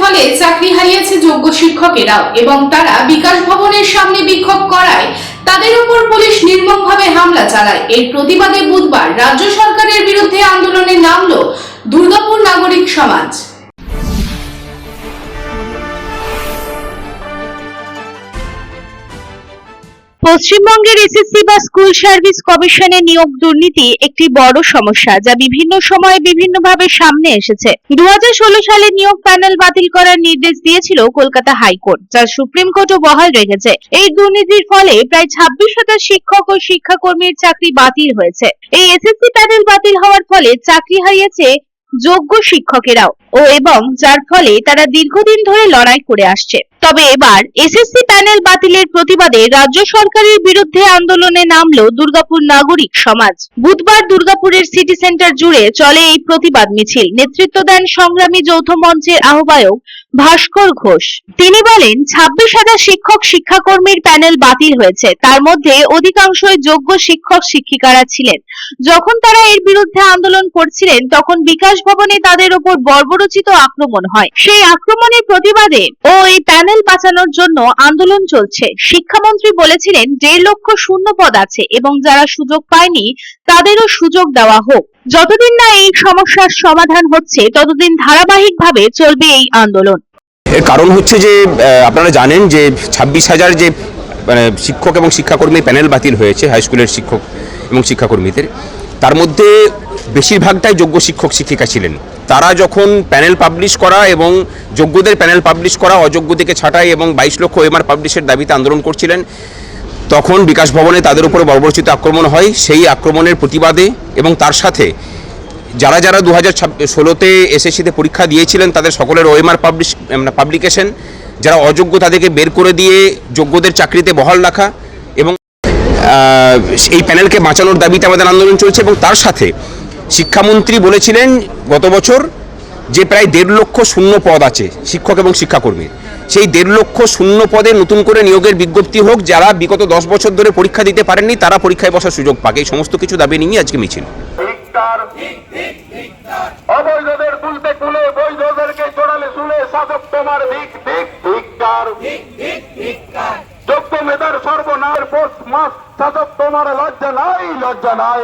ফলে চাকরি হারিয়েছে যোগ্য শিক্ষকেরাও এবং তারা বিকাশ ভবনের সামনে বিক্ষোভ করায় তাদের উপর পুলিশ নির্মমভাবে হামলা চালায়। এর প্রতিবাদে বুধবার রাজ্য সরকারের বিরুদ্ধে আন্দোলনে নামল দুর্গাপুর নাগরিক সমাজ। পশ্চিমবঙ্গের এসএসসি বা স্কুল সার্ভিস কমিশনে নিয়োগ দুর্নীতি একটি বড় সমস্যা যা বিভিন্ন সময়ে বিভিন্নভাবে সামনে এসেছে। দু হাজার ষোলো সালে নিয়োগ প্যানেল বাতিল করার নির্দেশ দিয়েছিল কলকাতা হাইকোর্ট, যা সুপ্রিম কোর্টও বহাল রেখেছে। এই দুর্নীতির ফলে প্রায় ছাব্বিশ হাজার শিক্ষক ও শিক্ষাকর্মীর চাকরি বাতিল হয়েছে। এই এসএসসি প্যানেল বাতিল হওয়ার ফলে চাকরি হারিয়েছে যোগ্য শিক্ষকেরাও ও এবং যার ফলে তারা দীর্ঘদিন ধরে লড়াই করে আসছে। তবে এবার এসএসসি প্যানেল বাতিলের প্রতিবাদে রাজ্য সরকারের বিরুদ্ধে আন্দোলনে নামলো দুর্গাপুর নাগরিক সমাজ। বুধবার দুর্গাপুরের সিটি সেন্টার জুড়ে চলে এই প্রতিবাদ মিছিল। নেতৃত্ব দেন সংগ্রামী যৌথ মঞ্চের আহ্বায়ক ভাস্কর ঘোষ। তিনি বলেন, ছাব্বিশ হাজার শিক্ষক শিক্ষাকর্মীর প্যানেল বাতিল হয়েছে। তার মধ্যে অধিকাংশই যোগ্য শিক্ষক শিক্ষিকারা ছিলেন। যখন তারা এর বিরুদ্ধে আন্দোলন করছিলেন, তখন বিকাশ ভবনে তাদের উপর বর্বরচিত আক্রমণ হয়। সেই আক্রমণের প্রতিবাদে ও এই প্যানেল বাঁচানোর জন্য আন্দোলন চলছে। শিক্ষামন্ত্রী বলেছিলেন, দেড় লক্ষ শূন্য পদ আছে এবং যারা সুযোগ পায়নি, তাদেরও সুযোগ দেওয়া হোক। যতদিন না এই সমস্যার সমাধান হচ্ছে, ততদিন ধারাবাহিকভাবে চলবে এই আন্দোলন। এর কারণ হচ্ছে যে আপনারা জানেন যে ছাব্বিশ হাজার যে মানে শিক্ষক এবং শিক্ষাকর্মী প্যানেল বাতিল হয়েছে, হাই স্কুলের শিক্ষক এবং শিক্ষাকর্মীদের, তার মধ্যে বেশিরভাগটাই যোগ্য শিক্ষক শিক্ষিকা ছিলেন। তারা যখন প্যানেল পাবলিশ করা এবং যোগ্যদের প্যানেল পাবলিশ করা, অযোগ্যদেরকে ছাঁটাই এবং বাইশ লক্ষ এমআর পাবলিশের দাবিতে আন্দোলন করছিলেন, তখন বিকাশ ভবনে তাদের উপর বর্বরচিত আক্রমণ হয়। সেই আক্রমণের প্রতিবাদে এবং তার সাথে যারা যারা দু হাজার ষোলোতে এসএসসিতে পরীক্ষা দিয়েছিলেন, তাদের সকলের ওএমআর পাবলিশ পাবলিকেশন যারা অযোগ্য, তাদেরকে বের করে দিয়ে যোগ্যদের চাকরিতে বহাল রাখা এবং এই প্যানেলকে বাঁচানোর দাবিতে আমাদের আন্দোলন চলছে এবং তার সাথে শিক্ষামন্ত্রী বলেছিলেন গত বছর যে প্রায় দেড় লক্ষ শূন্য পদ আছে, শিক্ষক এবং শিক্ষাকর্মীর সেই দেড় লক্ষ শূন্য পদে নতুন করে নিয়োগের বিজ্ঞপ্তি হোক, যারা বিগত দশ বছর ধরে পরীক্ষা দিতে পারেননি, তারা পরীক্ষায় বসার সুযোগ পাক। এই সমস্ত কিছু দাবি নিয়ে আজকে মিছিল। অবৈধদের তুলতে কুলে বৈধদেরকে জোড়ালে শুলে শাসক তোমার দিক দিক ধিক্কার যোগ্য মেধার সর্বনাশ পোস্ট মাস শাসক তোমার লজ্জা নাই লজ্জা নাই।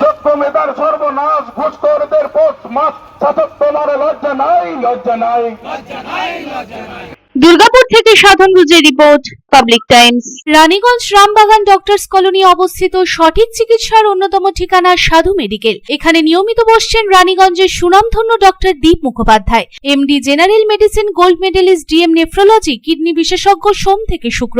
যোগ্য মেধার সর্বনাশ ঘুষখোরদের পোস্ট মাস শাসক তোমার লজ্জা নাই লজ্জা নাই। দুর্গাপুর থেকে Sadhan রুজের report. Public times Raniganj Rambagan doctors colony অবস্থিত সঠিক চিকিৎসার অন্যতম ঠিকানা সাধু মেডিকেল এখানে নিয়মিত বসছেন রানীগঞ্জের সুনামধন্য doctor Deep Mukhopadhyay. MD general medicine gold medalist DM nephrology kidney বিশেষজ্ঞ সোম থেকে শুক্র।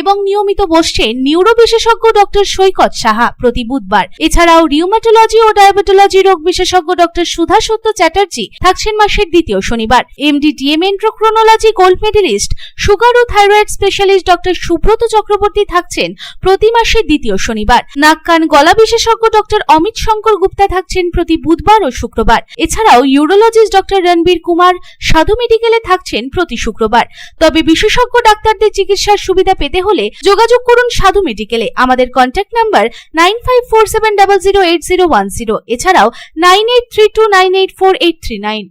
এবং নিয়মিত বসছেন নিউরো বিশেষজ্ঞ ডক্টর সৈকত সাহা প্রতি বুধবার। এছাড়াও রিউমাটোলজি ও ডায়াবেটোলজি রোগ বিশেষজ্ঞ ডক্টর সুধা সত্য চ্যাটার্জি থাকছেন মাসের দ্বিতীয় শনিবার। MD DM endocrinology gold medalist sugar ও thyroid specialist doctor Subrata Chakraborty থাকছেন প্রতি মাসের দ্বিতীয় শনিবার। নাক, কান, গলা বিশেষজ্ঞ ডক্টর অমিত শঙ্কর গুপ্তা থাকছেন প্রতি বুধবার ও শুক্রবার। এছাড়াও ইউরোলজিস্ট ডক্টর রণবীর কুমার সাধু মেডিকেলে থাকছেন প্রতি শুক্রবার। তবে বিশেষজ্ঞ ডাক্তারদের চিকিৎসার সুবিধা পেতে হলে যোগাযোগ করুন সাধু মেডিকেলে। আমাদের contact number nine five four seven double zero eight zero one zero এছাড়াও nine eight three two nine eight four eight three nine